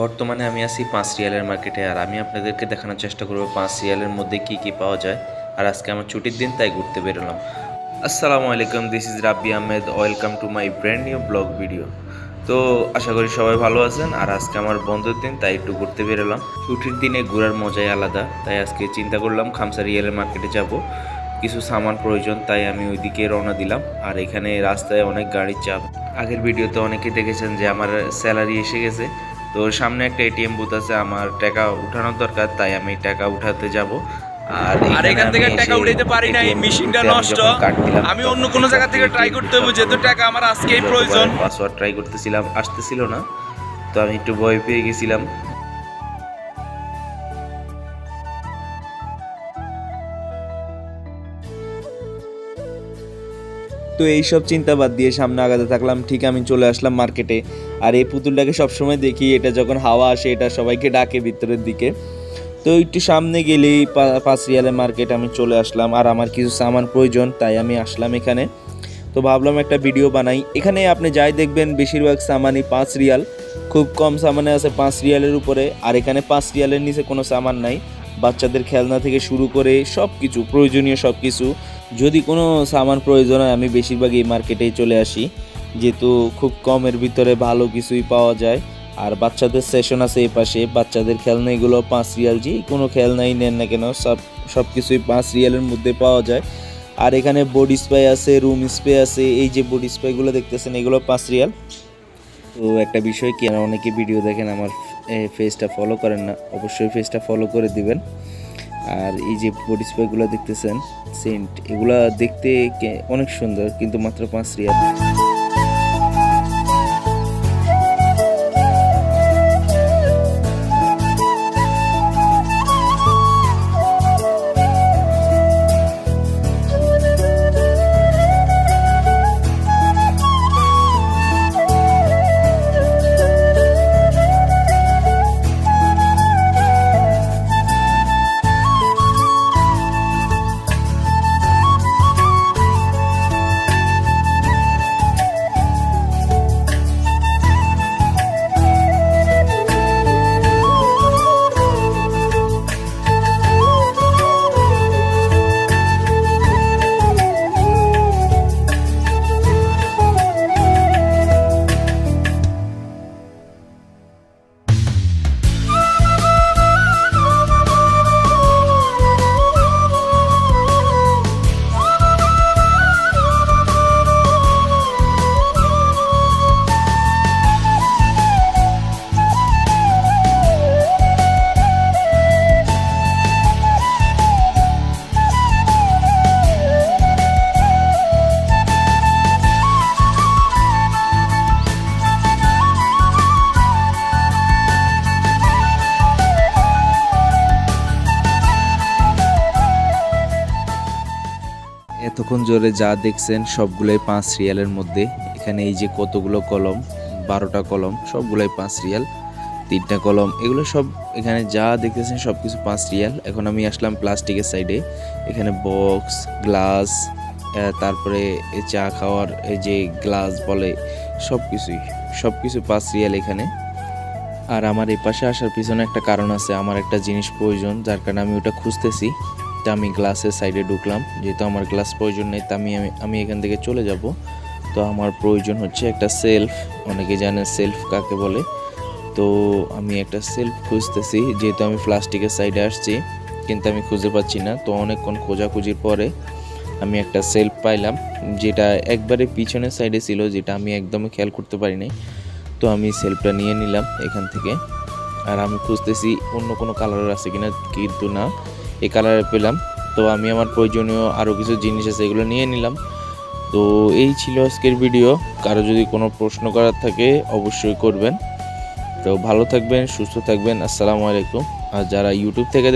বর্তমানে আমি আছি পাঁচ রিয়ালের মার্কেটে আর আমি আপনাদেরকে দেখানোর চেষ্টা করব পাঁচ রিয়ালের মধ্যে কি কি পাওয়া যায়। আর আজকে আমার ছুটির দিন, তাই ঘুরতে বেরোলাম। আসসালামু আলাইকুম this is Rabbi Ahmed. Welcome to my brand new vlog video তো আশা করি সবাই ভালো আছেন। আর আজকে আমার বন্ধুর দিন, তাই একটু ঘুরতে বেরোলাম। ছুটির দিনে ঘোরার মজাই আলাদা, তাই আজকে চিন্তা করলাম খামসা রিয়ালের মার্কেটে যাব। কিছু সামান প্রয়োজন, তাই আমি ওইদিকে রওনা দিলাম। আর এখানে রাস্তায় অনেক গাড়ির চাপ। আগের ভিডিওতে অনেকে দেখেছেন যে আমার স্যালারি এসে গেছে। তো সামনে একটা এটিএম বুথ আছে আমার টাকা উঠানোর দরকার তাই আমি টাকা উঠাতে যাব। আর আর এখান থেকে টাকা উঠাইতে পারি না এই মেশিনটা নষ্ট। আমি অন্য কোনো জায়গা থেকে ট্রাই করতে হবে যেহেতু টাকা আমার আজকেই প্রয়োজন। পাসওয়ার্ড ট্রাই করতেছিলাম আসতেছিল না। তো আমি একটু ভয় পেয়ে গেছিলাম। তো এইসব চিন্তা বাদ দিয়ে সামনে আগাতে থাকলাম। ঠিক আমি চলে আসলাম মার্কেটে আর এই পুতুলটাকে সবসময় দেখি, এটা যখন হাওয়া আসে, এটা সবাইকে ডাকে ভিতরের দিকে। তো একটু সামনে গেলেই পাঁচ রিয়ালের মার্কেট আমি চলে আসলাম। আর আমার কিছু সামান প্রয়োজন, তাই আমি আসলাম এখানে। তো ভাবলাম একটা ভিডিও বানাই। এখানে আপনি যাই দেখবেন, বেশিরভাগ সামানই পাঁচ রিয়াল। খুব কম সামানে আছে পাঁচ রিয়ালের উপরে। আর এখানে পাঁচ রিয়ালের নিচে কোনো সামান নাই। বাচ্চাদের খেলনা থেকে শুরু করে সব কিছু প্রয়োজনীয় সব কিছু যদি কোনো সামান প্রয়োজন হয়, আমি বেশিরভাগ এই মার্কেটেই চলে আসি। যেহেতু খুব কমের ভিতরে ভালো কিছুই পাওয়া যায়। আর বাচ্চাদের সেশন আছে এই পাশে, বাচ্চাদের খেলনা এগুলো পাঁচ রিয়াল যে কোনো খেলনাই নেন না কেন, সব সব কিছুই পাঁচ রিয়ালের মধ্যে পাওয়া যায়। আর এখানে বডি স্প্রে আছে রুম স্প্রে আছে, এই যে বডি স্প্রেগুলো দেখতেছেন, এগুলো পাঁচ রিয়াল। তো একটা বিষয় কি অনেকে ভিডিও দেখেন, আমার ফেসটা ফলো করেন না, অবশ্যই ফেসটা ফলো করে দিবেন। আর এই যে বডি স্প্রেগুলো দেখতেছেন সেন্ট এগুলা দেখতে অনেক সুন্দর, কিন্তু মাত্র পাঁচ রিয়াল। এতক্ষণ জোরে যা দেখছেন সবগুলোই পাঁচ রিয়ালের মধ্যে। এখানে এই যে কতগুলো কলম, বারোটা কলম, সবগুলোই পাঁচ রিয়াল, তিনটা কলম, এগুলো সব এখানে যা দেখতেছেন সব কিছু পাঁচ রিয়াল। এখন আমি আসলাম প্লাস্টিকের সাইডে। এখানে বক্স, গ্লাস তারপরে চা খাওয়ার এই যে গ্লাস বলে সব কিছুই সব কিছু পাঁচ রিয়াল এখানে। আর আমার এই পাশে আসার পিছনে একটা কারণ আছে, আমার একটা জিনিস প্রয়োজন, যার কারণে আমি ওটা খুঁজতেছি। তা আমি গ্লাসের সাইডে ঢুকলাম। যেহেতু আমার গ্লাস প্রয়োজন নেই, তা আমি, আমি- এখান থেকে চলে যাব। তো আমার প্রয়োজন হচ্ছে একটা সেলফ অনেকে জানেন সেলফ কাকে বলে। তো আমি একটা সেলফ খুঁজতেছি, যেহেতু আমি প্লাস্টিকের সাইডে আসছি, কিন্তু আমি খুঁজে পাচ্ছি না। তো অনেকক্ষণ খোঁজাখুঁজির পরে আমি একটা সেলফ পাইলাম, যেটা একবারে পিছনের সাইডে ছিল, যেটা আমি একদমই খেয়াল করতে পারি নাই তো আমি সেলফটা নিয়ে নিলাম এখান থেকে। আর আমি খুঁজতেছি অন্য কোনো কালারের আছে কিনা, কিন্তু না। এই কালারে পেলাম। তো আমি আমার প্রয়োজনীয় আরও কিছু জিনিস আছে এগুলো নিয়ে নিলাম। তো এই ছিল আজকের ভিডিও কারও যদি কোনো প্রশ্ন করার থাকে অবশ্যই করবেন। তো ভালো থাকবেন, সুস্থ থাকবেন। আসসালামু আলাইকুম। আর যারা ইউটিউব থেকে